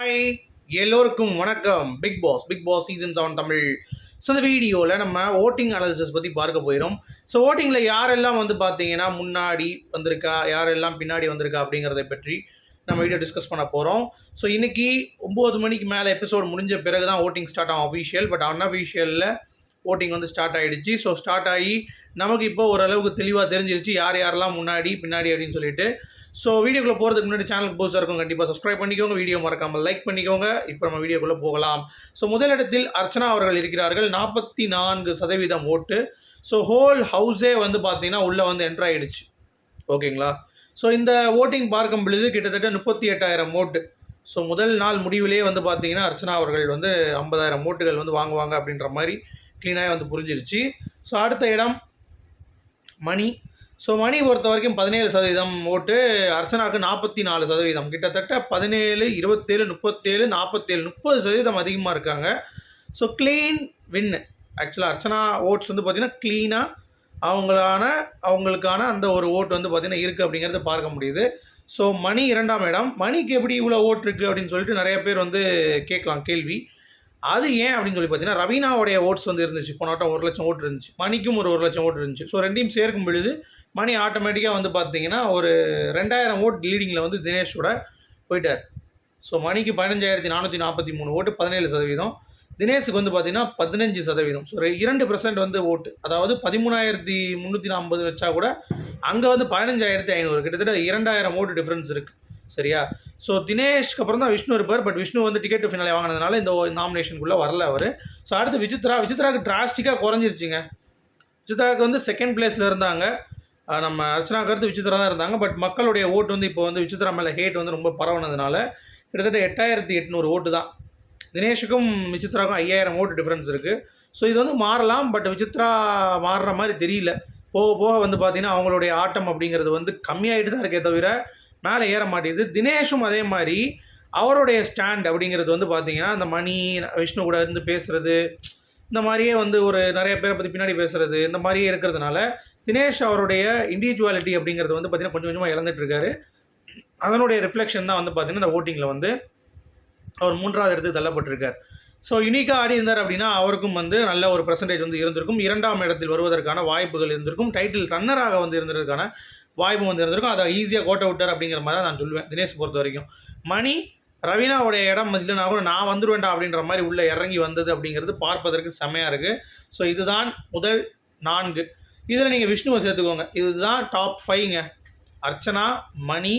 Hi எல்லோருக்கும் வணக்கம். Big boss big boss season seven Tamil. So இந்த வீடியோவில் நம்ம ஓட்டிங் அனாலிசிஸ் பற்றி பார்க்க போயிடும் ஸோ ஓட்டிங்கில் யாரெல்லாம் வந்து பார்த்தீங்கன்னா முன்னாடி வந்திருக்கா யாரெல்லாம் பின்னாடி வந்திருக்கா அப்படிங்கிறத பற்றி நம்ம வீடியோ டிஸ்கஸ் பண்ண போகிறோம் ஸோ இன்றைக்கி ஒம்பது மணிக்கு மேலே எபிசோட் முடிஞ்ச பிறகு தான் ஓட்டிங் ஸ்டார்ட் ஆகும் அஃபீஷியல் பட் அன்அஃபீஷியலில் ஓட்டிங் வந்து ஸ்டார்ட் ஆகிடுச்சு ஸோ ஸ்டார்ட் ஆகி நமக்கு இப்போ ஓரளவுக்கு தெளிவாக தெரிஞ்சிருச்சு. யார் யாரெல்லாம் முன்னாடி பின்னாடி அப்படின்னு சொல்லிட்டு. ஸோ வீடியோக்குள்ளே போகிறதுக்கு முன்னாடி சேனலுக்கு புதுசாக இருக்கும் கண்டிப்பாக சப்ஸ்கிரைப் பண்ணிக்கோங்க. வீடியோ மறக்காமல் லைக் பண்ணிக்கோங்க. இப்போ நம்ம வீடியோக்குள்ளே போகலாம். ஸோ முதலிடத்தில் அர்ச்சனா அவர்கள் இருக்கிறார்கள். நாற்பத்தி நான்கு சதவீதம் ஓட்டு. ஸோ ஹோல் ஹவுஸே வந்து பார்த்தீங்கன்னா உள்ளே வந்து என்ட்ரு ஆகிடுச்சு ஓகேங்களா ஸோ இந்த ஓட்டிங் பார்க்கும் பொழுது கிட்டத்தட்ட முப்பத்தி எட்டாயிரம் ஓட்டு. ஸோ முதல் நாள் முடிவிலே வந்து பார்த்தீங்கன்னா அர்ச்சனா அவர்கள் வந்து ஐம்பதாயிரம் ஓட்டுகள் வந்து வாங்குவாங்க அப்படின்ற மாதிரி க்ளீனாக வந்து புரிஞ்சிருச்சு. ஸோ அடுத்த இடம் மணி. ஸோ மணி பொறுத்த வரைக்கும் பதினேழு சதவீதம் ஓட்டு அர்ச்சனாவுக்கு நாற்பத்தி நாலு சதவீதம். கிட்டத்தட்ட பதினேழு இருபத்தேழு முப்பத்தேழு நாற்பத்தேழு முப்பது சதவீதம் அதிகமாக இருக்காங்க. ஸோ க்ளீன் வின்னு ஆக்சுவலாக அர்ச்சனா ஓட்ஸ் வந்து பார்த்திங்கன்னா க்ளீனாக அவங்களான அவங்களுக்கான அந்த ஒரு ஓட்டு வந்து பார்த்திங்கன்னா இருக்குது அப்படிங்கிறத பார்க்க முடியுது. ஸோ மணி இரண்டாம் இடம். மணிக்கு எப்படி இவ்வளோ ஓட்டு இருக்குது அப்படின்னு சொல்லிட்டு நிறைய பேர் வந்து கேட்கலாம் கேள்வி. அது ஏன் அப்படின்னு சொல்லி பார்த்தீங்கன்னா ரவீனாவுடைய ஓட்ஸ் வந்து இருந்துச்சு. போனாட்டம் ஒரு லட்சம் ஓட்டு இருந்துச்சு. மணிக்கும் ஒரு ஒரு லட்சம் ஓட்டு இருந்துச்சு. ஸோ ரெண்டையும் சேர்க்கும் பொழுது மணி ஆட்டோமேட்டிக்காக வந்து பார்த்தீங்கன்னா ஒரு ரெண்டாயிரம் ஓட் லீடிங்கில் வந்து தினேஷோட போயிட்டார். ஸோ மணிக்கு பதினஞ்சாயிரத்தி நானூற்றி நாற்பத்தி மூணு ஓட்டு பதினேழு சதவீதம். தினேஷுக்கு வந்து பார்த்தீங்கன்னா பதினஞ்சு சதவீதம். ஸோ இரண்டு பர்சன்ட் வந்து ஓட்டு. அதாவது பதிமூணாயிரத்தி முந்நூற்றி நாற்பது வச்சா கூட அங்கே வந்து பதினஞ்சாயிரத்தி ஐநூறு. கிட்டத்தட்ட இரண்டாயிரம் ஓட்டு டிஃப்ரென்ஸ் இருக்குது சரியா? ஸோ தினேஷ்க்கு அப்புறம் தான் விஷ்ணு இருப்பார். பட் விஷ்ணு வந்து டிக்கெட் ஃபினாலே வாங்கினதுனால இந்த நாமினேஷனுக்குள்ளே வரல அவர். ஸோ அடுத்து விசித்ரா. விசித்ராவுக்கு டிராஸ்டிக்காக குறைஞ்சிருச்சுங்க. விசித்ராவுக்கு வந்து செகண்ட் பிளேஸில் இருந்தாங்க. நம்ம அர்ச்சனா கருத்து விசித்ரா தான் இருந்தாங்க. பட் மக்களுடைய ஓட்டு வந்து இப்போ வந்து விசித்ரா மேலே ஹேட் வந்து ரொம்ப பரவுனதுனால கிட்டத்தட்ட எட்டாயிரத்தி எட்நூறு ஓட்டு தான். தினேஷுக்கும் விசித்ராவுக்கும் ஐயாயிரம் ஓட்டு டிஃப்ரென்ஸ் இருக்குது ஸோ இது வந்து மாறலாம். பட் விசித்ரா மாறுற மாதிரி தெரியல. போக போக வந்து பார்த்திங்கன்னா அவங்களுடைய ஆட்டம் அப்படிங்கிறது வந்து கம்மியாகிட்டு தான் இருக்கே தவிர மேலே ஏற மாட்டேங்குது. தினேஷும் அதே மாதிரி அவருடைய ஸ்டாண்ட் அப்படிங்கிறது வந்து பார்த்தீங்கன்னா அந்த மணி விஷ்ணு கூட இருந்து பேசுகிறது இந்த மாதிரியே வந்து ஒரு நிறைய பேரை பற்றி பின்னாடி பேசுகிறது இந்த மாதிரியே இருக்கிறதுனால தினேஷ் அவருடைய இண்டிவிஜுவாலிட்டி அப்படிங்கிறது வந்து பார்த்திங்கன்னா கொஞ்சம் கொஞ்சமாக இழந்துட்டுருக்காரு அதனுடைய ரிஃப்ளெக்ஷன் தான் வந்து பார்த்திங்கன்னா இந்த ஓட்டிங்கில் வந்து அவர் மூன்றாவது இடத்துக்கு தள்ளப்பட்டிருக்கார். ஸோ யுனிக்காக ஆடி இருந்தார் அப்படின்னா அவருக்கும் வந்து நல்ல ஒரு பர்சன்டேஜ் வந்து இருந்திருக்கும். இரண்டாம் இடத்தில் வருவதற்கான வாய்ப்புகள் இருந்திருக்கும். டைட்டில் ரன்னராக வந்து இருந்ததுக்கான வாய்ப்பு வந்து இருந்திருக்கும். அதை ஈஸியாக கோட்டை விட்டார் அப்படிங்கிற மாதிரி தான் நான் சொல்லுவேன். தினேஷ் பொறுத்த வரைக்கும். மணி ரவீனாவுடைய இடம் இல்லைனா கூட நான் வந்துடுவேண்டா அப்படின்ற மாதிரி உள்ளே இறங்கி வந்தது அப்படிங்கிறது பார்ப்பதற்கு செம்மையாக இருக்குது ஸோ இதுதான் முதல் நான்கு. இதில் நீங்கள் விஷ்ணுவை சேர்த்துக்கோங்க. இதுதான் டாப் ஃபைவ்ங்க அர்ச்சனா மணி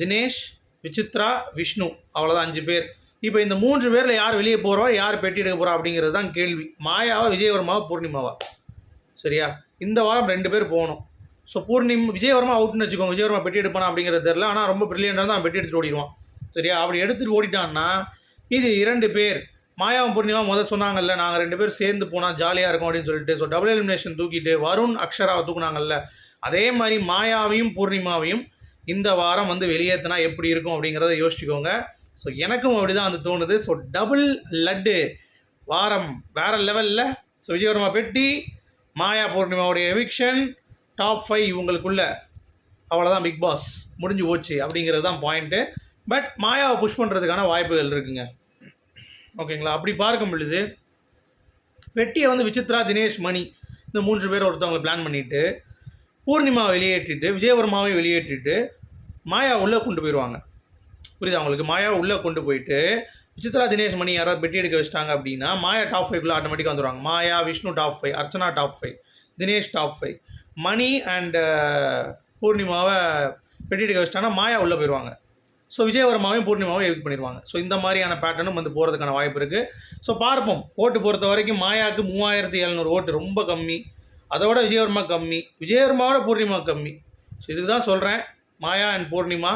தினேஷ் விசித்ரா விஷ்ணு. அவ்வளோதான் அஞ்சு பேர். இப்போ இந்த மூன்று பேரில் யார் வெளியே போகிறோம் யார் பெட்டி எடுக்க போகிறா அப்படிங்கிறது தான் கேள்வி. மாயாவா விஜயவர்மாவா பூர்ணிமாவா? சரியா? இந்த வாரம் ரெண்டு பேர் போகணும். ஸோ பூர்ணிம் விஜயவர்மா அவுட்னு வச்சுக்கோங்க. விஜயவர்மா பெட்டி எடுப்பானா அப்படிங்கிறது தெரில ஆனால் ரொம்ப ப்ரில்லியண்டாக தான் பெட்டி எடுத்துகிட்டு ஓடிடுவான். சரியா? அப்படி எடுத்துகிட்டு ஓடிட்டான்னா இது இரண்டு பேர். மாயாவும் பூர்ணிமா முதல் சொன்னாங்கல்ல நாங்கள் ரெண்டு பேர் சேர்ந்து போனால் ஜாலியாக இருக்கும் அப்படின்னு சொல்லிட்டு. ஸோ டபுள் எலிமினேஷன் தூக்கிட்டு வருண் அக்ஷராவை தூக்குனாங்கல்ல. அதே மாதிரி மாயாவையும் பூர்ணிமாவையும் இந்த வாரம் வந்து வெளியேற்றினா எப்படி இருக்கும் அப்படிங்கிறத யோசிச்சுக்கோங்க. ஸோ எனக்கும் அப்படி தான் வந்து தோணுது. So double laddu. வாரம் வேறு லெவலில் ஸோ விஜயவர்மா பெட்டி மாயா பூர்ணிமாவுடைய எவிக்ஷன் டாப் ஃபைவ் இவங்களுக்குள்ள அவ்வளோதான் பிக் பாஸ் முடிஞ்சு போச்சு அப்படிங்கிறது தான் பாயிண்ட்டு பட் மாயாவை புஷ் பண்ணுறதுக்கான வாய்ப்புகள் இருக்குங்க. ஓகேங்களா அப்படி பார்க்கும் பொழுது வெட்டியை வந்து விசித்ரா தினேஷ் மணி இந்த மூன்று பேர் ஒருத்தவங்களை பிளான் பண்ணிவிட்டு பூர்ணிமா வெளியேற்றிட்டு விஜயவர்மாவை வெளியேற்றிட்டு மாயா உள்ளே கொண்டு போயிடுவாங்க. புரியுது அவங்களுக்கு மாயா உள்ளே கொண்டு போயிட்டு விசித்ரா தினேஷ் மணி யாராவது பெட்டி எடுக்க வச்சிட்டாங்க அப்படின்னா மாயா டாப் ஃபைவ்ல ஆட்டோமேட்டிக்காக வந்துடுவாங்க Maya Vishnu top five Archana top five Dinesh top five Mani and uh, பூர்ணிமாவை பெட்டி எடுக்க வச்சிட்டாங்கன்னா மாயா உள்ளே போயிடுவாங்க ஸோ விஜயவர்மாவையும் பூர்ணிமாவும் எவிக் பண்ணிடுவாங்க. ஸோ இந்த மாதிரியான பேட்டர்னும் வந்து போகிறதுக்கான வாய்ப்பு இருக்குது ஸோ பார்ப்போம். ஓட்டு பொறுத்த வரைக்கும் மாயாவுக்கு மூவாயிரத்தி எழுநூறு ஓட்டு ரொம்ப கம்மி. அதோட விஜயவர்மா கம்மி. விஜயவர்மாவோட பூர்ணிமா கம்மி. ஸோ இதுக்கு தான் சொல்கிறேன் மாயா அண்ட் பூர்ணிமா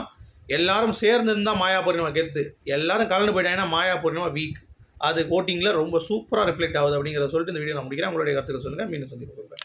எல்லாரும் சேர்ந்து இருந்தால் மாயா பூர்ணிமா கெத்து. எல்லாரும் கலந்து போயிட்டாங்கன்னா மாயா பூர்ணிமா வீக் அது ஓட்டிங்கில் ரொம்ப சூப்பராக ரிஃப்ளெக்ட் ஆகுது அப்படிங்கிறத சொல்லிட்டு இந்த வீடியோ நான் முடிக்கிறேன். உங்களுடைய கருத்துக்கள் சொல்லுங்கள் மீண்டும் சந்திப்பு